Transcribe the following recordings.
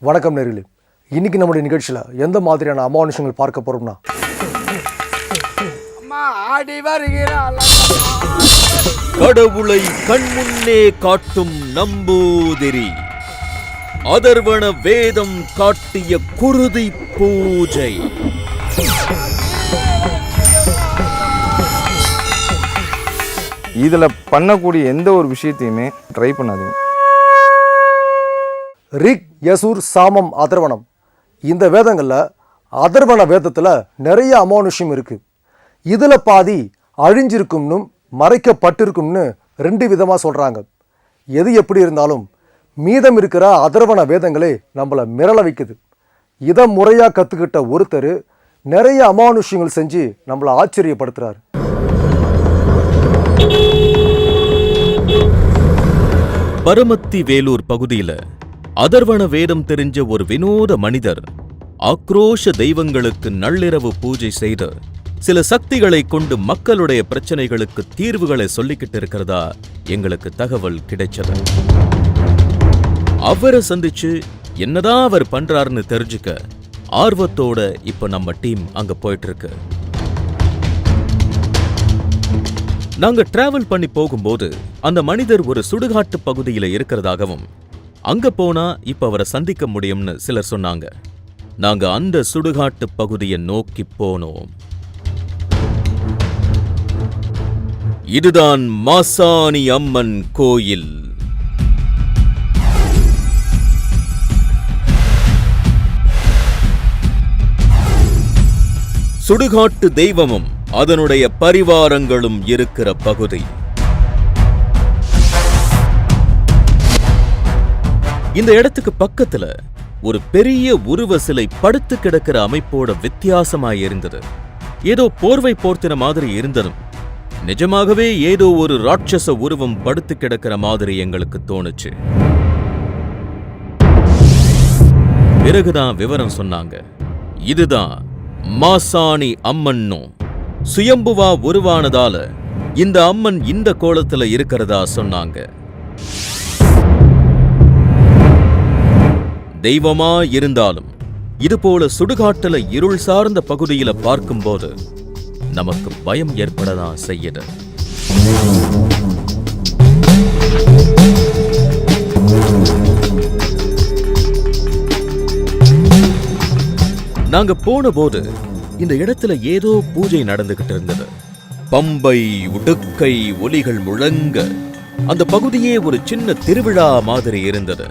வணக்கம் நேர்களே. இன்னைக்கு நம்முடைய நிகழ்ச்சியில் எந்த மாதிரியான அமானுஷங்கள் பார்க்க போறோம்னா? அம்மா ஆடி வருகிறாள். கடவுளை கண்முன்னே காட்டும் நம்பூதிரி. அதர்வன வேதம் காட்டிய குருதி பூஜை. இதில் பண்ணக்கூடிய எந்த ஒரு விஷயத்தையுமே ட்ரை பண்ணாதீங்க. ரிக் யசூர் சாமம் அதர்வனம் இந்த வேதங்களில் அதர்வன வேதத்தில் நிறைய அமானுஷ்யம் இருக்குது இதில் பாதி அழிஞ்சிருக்கும்னும் மறைக்கப்பட்டிருக்கும்னு ரெண்டு விதமாக சொல்கிறாங்க எது எப்படி இருந்தாலும் மீதம் இருக்கிற அதர்வன வேதங்களே நம்மளை மிரள வைக்குது. இதை முறையாக கற்றுக்கிட்ட ஒருத்தர் நிறைய அமானுஷ்யங்கள் செஞ்சு நம்மளை ஆச்சரியப்படுத்துகிறார் பரமத்தி வேலூர் பகுதியில் அதர்வன வேதம் தெரிஞ்ச ஒரு வினோத மனிதர் ஆக்ரோஷ தெய்வங்களுக்கு நள்ளிரவு பூஜை செய்து சில சக்திகளை கொண்டு மக்களுடைய பிரச்சனைகளுக்கு தீர்வுகளை சொல்லிக்கிட்டு இருக்கிறதா எங்களுக்கு தகவல் கிடைச்சது. அவரை சந்திச்சு என்னதான் அவர் பண்றாருன்னு தெரிஞ்சுக்க ஆர்வத்தோட இப்ப நம்ம டீம் அங்க போயிட்டு இருக்கு நாங்க டிராவல் பண்ணி போகும்போது அந்த மனிதர் ஒரு சுடுகாட்டு பகுதியில இருக்கிறதாகவும் அங்க போனா இப்ப அவரை சந்திக்க முடியும்னு சிலர் சொன்னாங்க. நாங்க அந்த சுடுகாட்டு பகுதியை நோக்கி போனோம். இதுதான் மாசாணி அம்மன் கோயில். சுடுகாட்டு தெய்வமும் அதனுடைய பரிவாரங்களும் இருக்கிற பகுதி. இந்த இடத்துக்கு பக்கத்துல ஒரு பெரிய உருவ சிலை படுத்து கிடக்கிற அமைப்போட வித்தியாசமாய் இருந்தது. ஏதோ போர்வை போர்த்தின மாதிரி இருந்ததும் நிஜமாகவே ஏதோ ஒரு ராட்சச உருவம் படுத்து கிடக்கிற மாதிரி எங்களுக்கு தோணுச்சு. பிறகுதான் விவரம் சொன்னாங்க. இதுதான் மாசாணி அம்மன்னும் சுயம்புவா உருவானதால இந்த அம்மன் இந்த கோலத்துல இருக்கிறதா சொன்னாங்க. தெய்வமா இருந்தாலும் இது போல சுடுகாட்டுல இருள் சார்ந்த பகுதியில பார்க்கும்போது நமக்கு பயம் ஏற்படதான் செய்யுது. நாங்க போன போது இந்த இடத்துல ஏதோ பூஜை நடந்துகிட்டு இருந்தது. பம்பை உடுக்கை ஒலிகள் முழங்க அந்த பகுதியே ஒரு சின்ன திருவிழா மாதிரி இருந்தது.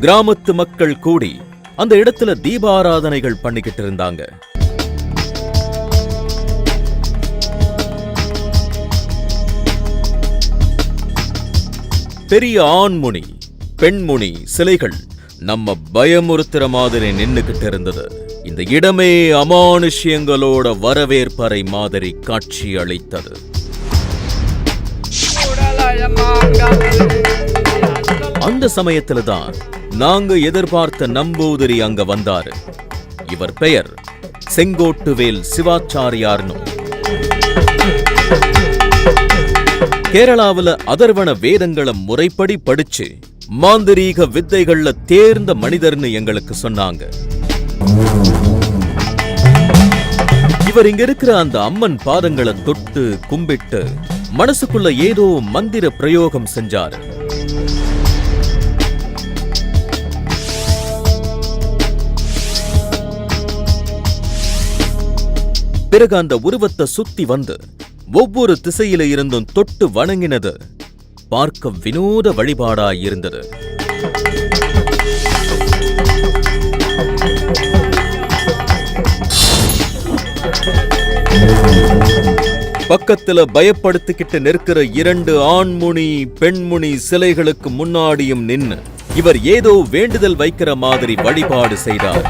கிராமத்து மக்கள் கூடி அந்த இடத்துல தீபாராதனைகள் பண்ணிக்கிட்டு இருந்தாங்க பெரிய ஆண்முனி பெண்முனி சிலைகள் நம்ம பயமுறுத்துற மாதிரி நின்னுகிட்டு இருந்தது இந்த இடமே அமானுஷ்யங்களோட வரவேற்பறை மாதிரி காட்சி அளித்தது. அந்த சமயத்துல தான் நாங்க எதிர்பார்த்த நம்பூதிரி அங்க வந்தாரு. இவர் பெயர் செங்கோட்டுவேல் சிவாச்சாரியார்னு. கேரளாவுல அதர்வன வேதங்களை முறைப்படி படிச்சு மாந்திரீக வித்தைகள்ல தேர்ந்த மனிதர்னு எங்களுக்கு சொன்னாங்க. இவர் இங்க இருக்கிற அந்த அம்மன் பாதங்களை தொட்டு கும்பிட்டு மனசுக்குள்ள ஏதோ மந்திர பிரயோகம் செஞ்சாரு. பிறகு அந்த உருவத்தை சுத்தி வந்து ஒவ்வொரு திசையில இருந்தும் தொட்டு வணங்கினது பார்க்க வினோத வழிபாடாய் இருந்தது பக்கத்துல பயப்படுத்திக்கிட்டு நிற்கிற இரண்டு ஆண்முனி பெண்முனி சிலைகளுக்கு முன்னாடியும் நின்னு இவர் ஏதோ வேண்டுதல் வைக்கிற மாதிரி வழிபாடு செய்தார்.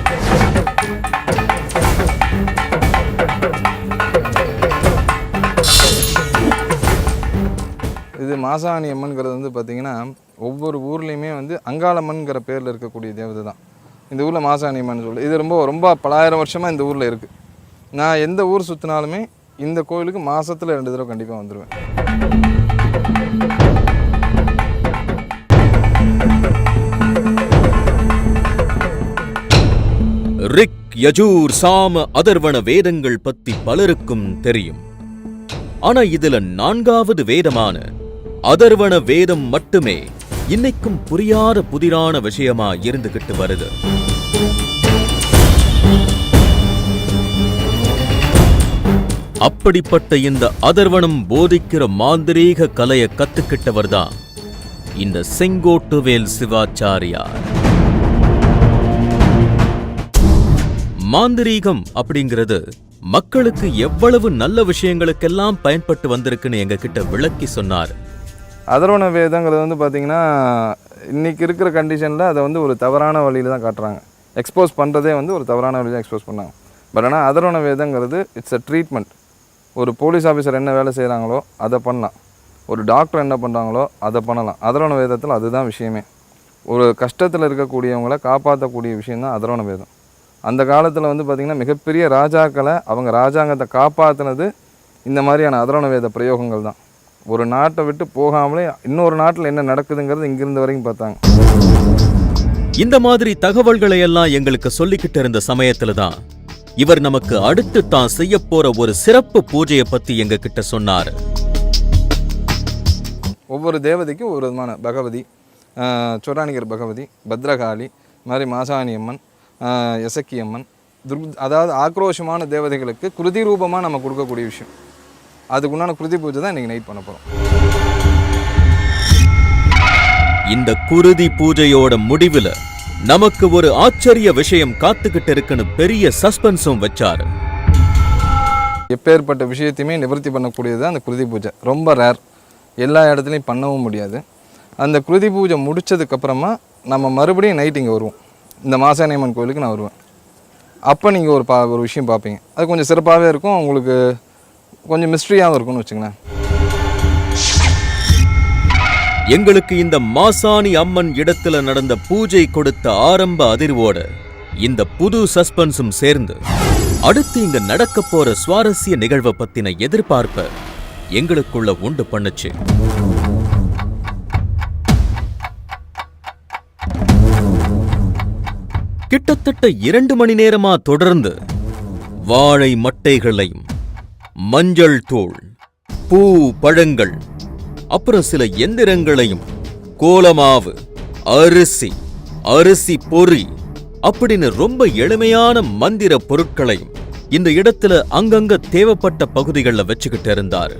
மாசாணி அம்மன்கிறது வந்து பார்த்திங்கன்னா ஒவ்வொரு ஊர்லேயுமே வந்து அங்காளம்மன்கிற பேரில் இருக்கக்கூடிய தேவதை தான். இந்த ஊரில் மாசாணி அம்மன் சொல்லி. இது ரொம்ப ரொம்ப பலாயிரம் வருஷமாக இந்த ஊரில் இருக்குது நான் எந்த ஊர் சுற்றினாலுமே இந்த கோயிலுக்கு மாதத்தில் ரெண்டு தடவை கண்டிப்பாக வந்துடுவேன் ரிக் யஜூர் சாம அதர்வண வேதங்கள் பத்தி பலருக்கும் தெரியும். ஆனா இதுல நான்காவது வேதமான அதர்வண வேதம் மட்டுமே இன்னைக்கும் புரியாத புதிரான விஷயமா இருந்துகிட்டு வருது. அப்படிப்பட்ட இந்த அதர்வனம் போதிக்கிற மாந்திரீக கலையை கத்துக்கிட்டவர் தான் இந்த செங்கோட்டுவேல் சிவாச்சாரியார். மாந்திரீகம் அப்படிங்கிறது மக்களுக்கு எவ்வளவு நல்ல விஷயங்களுக்கெல்லாம் பயன்பட்டு வந்திருக்குன்னு எங்க கிட்ட விளக்கி சொன்னார். அதர்வண வேதங்கிறது வந்து பார்த்திங்கன்னா இன்றைக்கி இருக்கிற கண்டிஷனில் அதை வந்து ஒரு தவறான வழியில் தான் காட்டுறாங்க. எக்ஸ்போஸ் பண்ணுறதே வந்து ஒரு தவறான வழியில் எக்ஸ்போஸ் பண்ணாங்க. பட் ஆனால் அதர்வண வேதங்கிறது இட்ஸ் அ ட்ரீட்மெண்ட் ஒரு போலீஸ் ஆஃபீஸர் என்ன வேலை செய்கிறாங்களோ அதை பண்ணலாம். ஒரு டாக்டர் என்ன பண்ணுறாங்களோ அதை பண்ணலாம். அதர்வண வேதத்தில் அதுதான் விஷயமே. ஒரு கஷ்டத்தில் இருக்கக்கூடியவங்களை காப்பாற்றக்கூடிய விஷயந்தான் அதர்வண வேதம். அந்த காலத்தில் வந்து பார்த்திங்கன்னா மிகப்பெரிய ராஜாக்களை அவங்க ராஜாங்கத்தை காப்பாற்றினது இந்த மாதிரியான அதர்வண வேத பிரயோகங்கள் தான். ஒரு நாட்டை விட்டு போகாமலே இன்னொரு நாட்டில் என்ன நடக்குதுங்கிறது இங்கிருந்த வரைக்கும் பார்த்தாங்க. இந்த மாதிரி தகவல்களை எல்லாம் எங்களுக்கு சொல்லிக்கிட்டு இருந்த சமயத்துல தான் இவர் நமக்கு அடுத்து தான் செய்ய போற ஒரு சிறப்பு பூஜையை பத்தி எங்க கிட்ட சொன்னாரு. ஒவ்வொரு தேவதைக்கும் ஒவ்வொரு விதமான பகவதி சொராணிகர் பகவதி பத்ரகாளி மாதிரி மாசாணி அம்மன் எசக்கி அம்மன் துர்க் அதாவது ஆக்ரோஷமான தேவதைகளுக்கு குருதி ரூபமாக நம்ம கொடுக்கக்கூடிய விஷயம். அதுக்குண்டான குருதி பூஜை தான் இன்றைக்கி நைட் பண்ண போகிறோம் இந்த குருதி பூஜையோட முடிவுல நமக்கு ஒரு ஆச்சரிய விஷயம் காத்துக்கிட்டு இருக்குன்னு பெரிய சஸ்பென்ஸும் வச்சாரு. எப்பேற்பட்ட விஷயத்தையுமே நிவர்த்தி பண்ணக்கூடியது தான் அந்த குருதி பூஜை. ரொம்ப ரேர் எல்லா இடத்துலையும் பண்ணவும் முடியாது. அந்த குருதி பூஜை முடிச்சதுக்கப்புறமா நம்ம மறுபடியும் நைட் இங்கே வருவோம். இந்த மாசாணியம்மன் கோயிலுக்கு நான் வருவேன். அப்போ நீங்கள் ஒரு பா ஒரு விஷயம் பார்ப்பீங்க. அது கொஞ்சம் சிறப்பாகவே இருக்கும். உங்களுக்கு கொஞ்சம் மிஸ்ட்ரியாகவும் இருக்கும்னு வச்சுங்களேன் எங்களுக்கு இந்த மாசாணி அம்மன் இடத்துல நடந்த பூஜை கொடுத்த ஆரம்ப அதிர்வோட இந்த புது சஸ்பென்ஸும் சேர்ந்து அடுத்து இங்க நடக்க போற சுவாரஸ்ய நிகழ்வை பத்தின எதிர்பார்ப்ப எங்களுக்குள்ள உண்டு பண்ணுச்சு. கிட்டத்தட்ட இரண்டு மணி நேரமா தொடர்ந்து வாழை மட்டைகளையும் மஞ்சள் தூள் பூ பழங்கள் அப்புறம் சில எந்திரங்களையும் கோலமாவு அரிசி அரிசி பொறி அப்படின்னு ரொம்ப எளிமையான மந்திர பொருட்களையும் இந்த இடத்துல அங்கங்க தேவைப்பட்ட பகுதிகளில் வச்சுக்கிட்டு இருந்தாரு.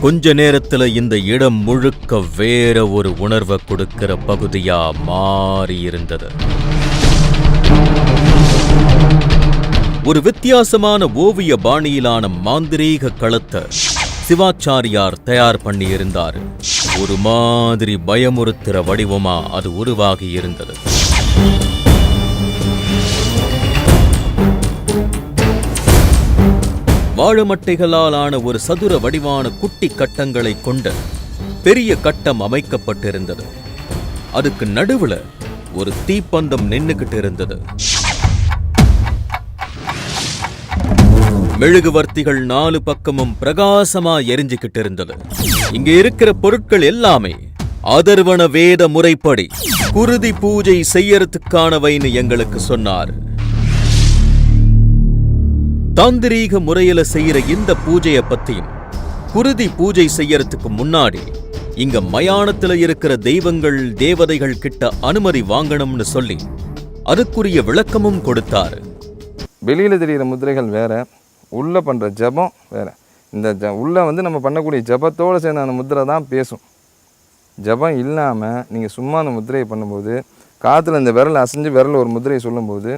கொஞ்ச நேரத்துல இந்த இடம் முழுக்க வேற ஒரு உணர்வை கொடுக்கிற பகுதியா மாறி இருந்தது. ஒரு வித்தியாசமான ஓவிய பாணியிலான மாந்திரீக களத்தை சிவாச்சாரியார் தயார் பண்ணி இருந்தார் ஒரு மாதிரி பயமுறுத்துற வடிவமா அது உருவாகி இருந்தது. வாழமட்டைகளாலான ஒரு சதுர வடிவான குட்டி கட்டங்களை கொண்ட பெரிய கட்டம் அமைக்கப்பட்டிருந்தது. அதுக்கு நடுவுல ஒரு தீப்பந்தம் நின்னுகிட்டு இருந்தது மெழுகுவர்த்திகள் நாலு பக்கமும் பிரகாசமா எரிஞ்சுகிட்டு இருந்தது இங்க இருக்கிற பொருட்கள் எல்லாமே அதர்வன வேத முறைப்படி குருதி பூஜை செய்யறதுக்கானவைன்னு எங்களுக்கு சொன்னார். தாந்திரீக முறையில செய்யற இந்த பூஜைய பத்தியும் குருதி பூஜை செய்யறதுக்கு முன்னாடி இங்க மயானத்துல இருக்கிற தெய்வங்கள் தேவதைகள் கிட்ட அனுமதி வாங்கணும்னு சொல்லி அதுக்குரிய விளக்கமும் கொடுத்தாரு. வெளியில் தெரிகிற முதிரைகள் வேற. உள்ளே பண்ணுற ஜபம் வேற. இந்த ஜ உள்ளே வந்து நம்ம பண்ணக்கூடிய ஜபத்தோடு சேர்ந்த அந்த முத்திரை தான் பேசும். ஜபம் இல்லாமல் நீங்கள் சும்மா அந்த முத்திரையை பண்ணும்போது காற்றுல இந்த விரல் அசைஞ்சு விரல் ஒரு முத்திரையை சொல்லும்போது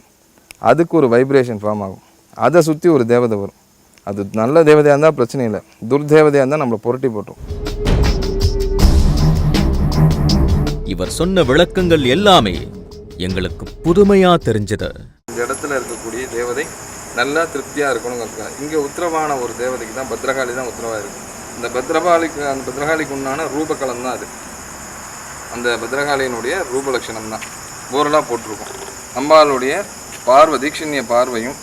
அதுக்கு ஒரு வைப்ரேஷன் ஃபார்ம் ஆகும். அதை சுற்றி ஒரு தேவதை வரும். அது நல்ல தேவதையாக இருந்தால் பிரச்சனை இல்லை. துர்தேவதையாக இருந்தால் நம்மளை புரட்டி போட்டுரும். இவர் சொன்ன விளக்கங்கள் எல்லாமே எங்களுக்கு புதுமையா தெரிஞ்சது. இந்த இடத்துல தேவதை நல்லா திருப்தியாக இருக்கணுங்கிறதுக்காக இங்கே உத்தரவான ஒரு தேவதைக்கு தான் பத்ரகாளி தான் உத்தரவாக இருக்குது இந்த பத்ரகாளிக்கு அந்த பத்ரகாளிக்கு உண்டான ரூபகலம் தான் அது. அந்த பத்ரகாளியினுடைய ரூபலட்சணம் தான். போரலாக போட்டிருக்கோம். அம்பாளுடைய பார்வை தீட்சண்ய பார்வையும்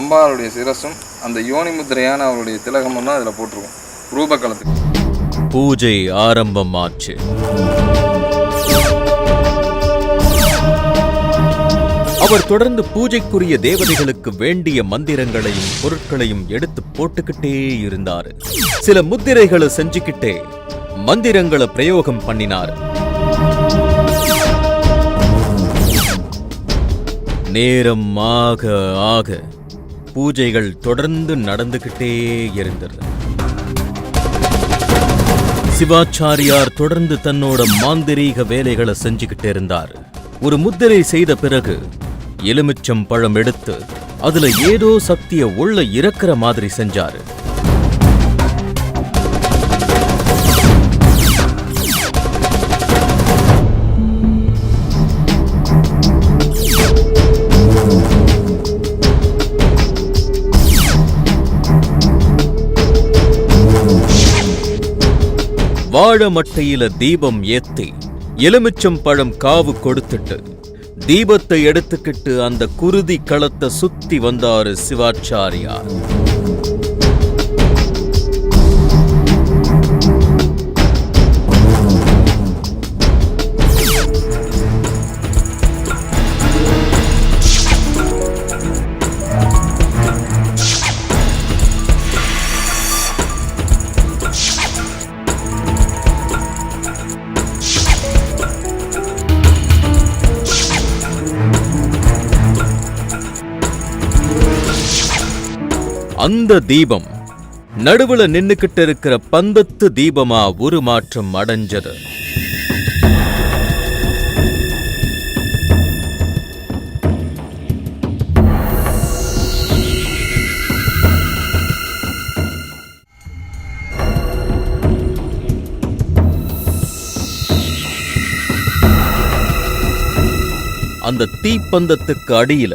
அம்பாளுடைய சிரசும் அந்த யோனி முத்திரையான அவருடைய திலகமும் தான் அதில் போட்டிருக்கும். ரூபகலத்துக்கு. பூஜை ஆரம்பமாச்சு. அவர் தொடர்ந்து பூஜைக்குரிய தேவதைகளுக்கு வேண்டிய மந்திரங்களையும் பொருட்களையும் எடுத்து போட்டுக்கிட்டே இருந்தாரு. சில முத்திரைகளை செஞ்சுக்கிட்டே மந்திரங்களை பிரயோகம் பண்ணினார். நேரம் ஆக ஆக பூஜைகள் தொடர்ந்து நடந்துகிட்டே இருந்தது. சிவாச்சாரியார் தொடர்ந்து தன்னோட மாந்திரீக வேலைகளை செஞ்சுக்கிட்டு இருந்தார். ஒரு முத்திரை செய்த பிறகு எலுமிச்சம் பழம் எடுத்து அதுல ஏதோ சக்திய உள்ள இறக்குற மாதிரி செஞ்சாரு. வாழ மட்டையில தீபம் ஏத்தி எலுமிச்சம் பழம் காவு கொடுத்துட்டு தீபத்தை எடுத்துக்கிட்டு அந்த குருதி களத்தை சுத்தி வந்தாரு சிவாச்சாரியார். அந்த தீபம் நடுவுல நின்னுக்கிட்டு இருக்கிற பந்தத்து தீபமா உருமாற்றம் அடைஞ்சது. அந்த தீப்பந்தத்துக்கு அடியில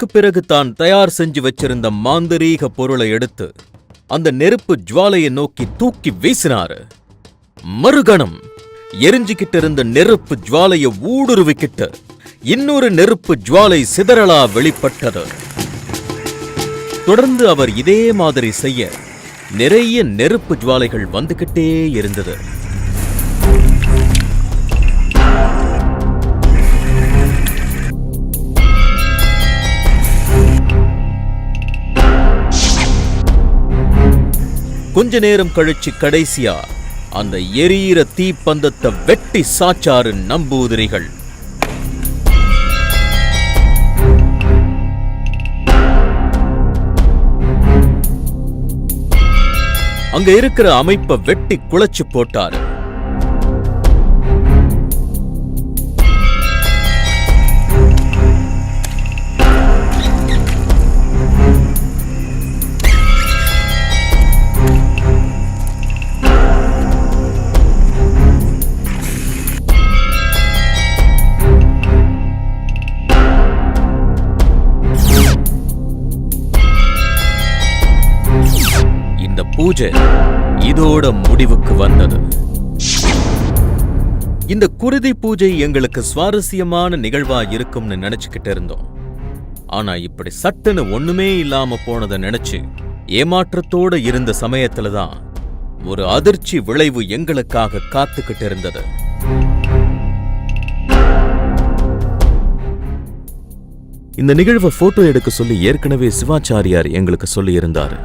அதற்கு பிறகு தான் தயார் செஞ்சு வச்சிருந்த மாந்தரீக பொருளை எடுத்து அந்த நெருப்பு ஜுவாலையை நோக்கி தூக்கி வீசினாரு. மறுகணம் எரிஞ்சுக்கிட்டு இருந்த நெருப்பு ஜுவாலைய ஊடுருவிக்கிட்டு இன்னொரு நெருப்பு ஜுவாலை சிதறலா வெளிப்பட்டது. தொடர்ந்து அவர் இதே மாதிரி செய்ய நிறைய நெருப்பு ஜுவாலைகள் வந்துகிட்டே இருந்தது. கொஞ்ச நேரம் கழிச்சு கடைசியா அந்த எரியிற தீப்பந்தத்தை வெட்டி சாச்சாரு நம்பூதிரிகள். அங்க இருக்கிற அமைப்பை வெட்டி குலைச்சு போட்டாரு. பூஜை இதோட முடிவுக்கு வந்தது. இந்த குருதி பூஜை எங்களுக்கு சுவாரஸ்யமான நிகழ்வா இருக்கும்னு நினைச்சுக்கிட்டு இருந்தோம். ஆனா இப்படி சட்டுன்னு ஒண்ணுமே இல்லாம போனதை நினைச்சு ஏமாற்றத்தோட இருந்த சமயத்துல தான் ஒரு அதிர்ச்சி விளைவு எங்களுக்காக காத்துக்கிட்டு இருந்தது. இந்த நிகழ்வை போட்டோ எடுக்க சொல்லி ஏற்கனவே சிவாச்சாரியார் எங்களுக்கு சொல்லியிருந்தாரு.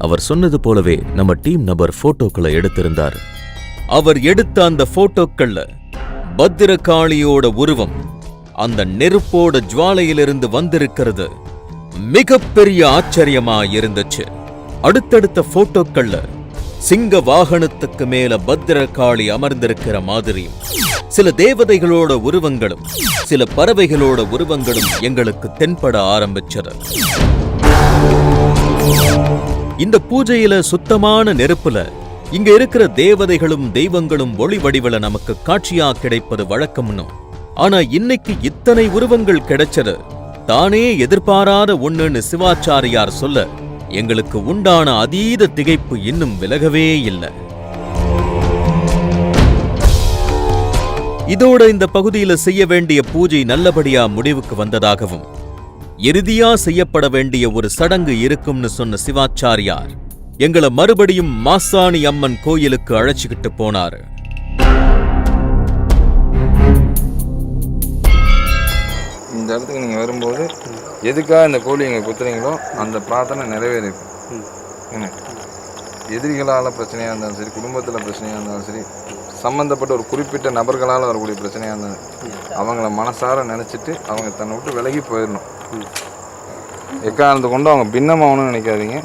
அவர் சொன்னது போலவே நம்ம டீம் நபர் போட்டோக்களை எடுத்திருந்தார். அவர் எடுத்த அந்த போட்டோக்கள்ல பத்திரகாளியோட உருவம் அந்த நெருப்போட ஜுவாலையிலிருந்து வந்திருக்கிறது மிகப்பெரிய ஆச்சரியமா இருந்துச்சு. அடுத்தடுத்த போட்டோக்கள்ல சிங்க வாகனத்துக்கு மேல பத்திரகாளி அமர்ந்திருக்கிற மாதிரியும் சில தேவதைகளோட உருவங்களும் சில பறவைகளோட உருவங்களும் எங்களுக்கு தென்பட ஆரம்பிச்சது. இந்த பூஜையில சுத்தமான நெருப்புல இங்க இருக்கிற தேவதைகளும் தெய்வங்களும் ஒளி வடிவில நமக்கு காட்சியா கிடைப்பது வழக்கம்னும் ஆனா இன்னைக்கு இத்தனை உருவங்கள் கிடைச்சது தானே எதிர்பாராத ஒண்ணுன்னு சிவாச்சாரியார் சொல்ல எங்களுக்கு உண்டான அதீத திகைப்பு இன்னும் விலகவே இல்லை. இதோட இந்த பகுதியில செய்ய வேண்டிய பூஜை நல்லபடியா முடிவுக்கு வந்ததாகவும் இறுதியா செய்யப்பட வேண்டிய ஒரு சடங்கு இருக்கும்னு சொன்ன சிவாச்சாரியார் எங்களை மறுபடியும் மாசாணி அம்மன் கோயிலுக்கு அழைச்சுக்கிட்டு போனாரு. இந்த இடத்துக்கு நீங்கள் வரும்போது எதுக்காக இந்த கோழி இங்கே குத்துறீங்களோ அந்த பிரார்த்தனை என்ன? எதிரிகளால் பிரச்சனையாக இருந்தாலும் சரி குடும்பத்தில் பிரச்சனையாக இருந்தாலும் சரி சம்மந்தப்பட்ட ஒரு குறிப்பிட்ட நபர்களால் வரக்கூடிய பிரச்சனையாக இருந்தாலும் அவங்கள மனசார நினச்சிட்டு அவங்க தன்னை விட்டு விலகி போயிடணும். எக்காரணத்தை கொண்டு அவங்க பின்னமாகணும்னு நினைக்காதீங்க.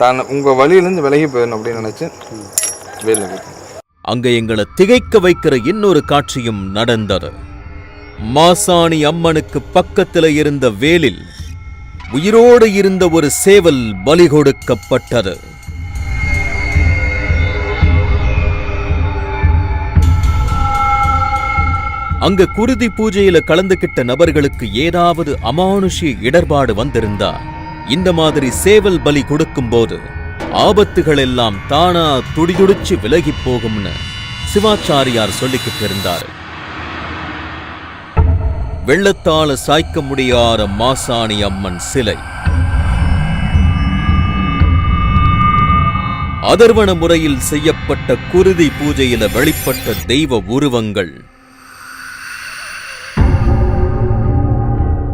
தன் உங்கள் வழியிலேருந்து விலகி போயிடணும் அப்படின்னு நினச்சி வேலை குத்துங்க அங்க எங்களை திகைக்க வைக்கிற இன்னொரு காட்சியும் நடந்தது. மாசாணி அம்மனுக்கு பக்கத்துல இருந்த வேலில் உயிரோடு இருந்த ஒரு சேவல் பலி கொடுக்கப்பட்டது. அங்க குருதி பூஜையில கலந்துகிட்ட நபர்களுக்கு ஏதாவது அமானுஷிய இடர்பாடு வந்திருந்தா இந்த மாதிரி சேவல் பலி கொடுக்கும்போது ஆபத்துகள் எல்லாம் தானா துடிதுடிச்சு விலகி போகும்னு சிவாச்சாரியார் சொல்லிக்கிட்டு இருந்தாரு. வெள்ளத்தால சாய்க்க முடியாத மாசாணி அம்மன் சிலை. அதர்வன முறையில் செய்யப்பட்ட குருதி பூஜையில வெளிப்பட்ட தெய்வ உருவங்கள்.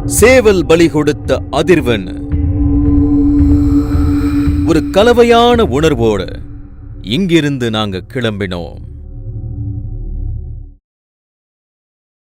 சேவல் பலி கொடுத்த அதிர்வன். ஒரு கலவையான உணர்வோடு இங்கிருந்து நாங்க கிளம்பினோம்.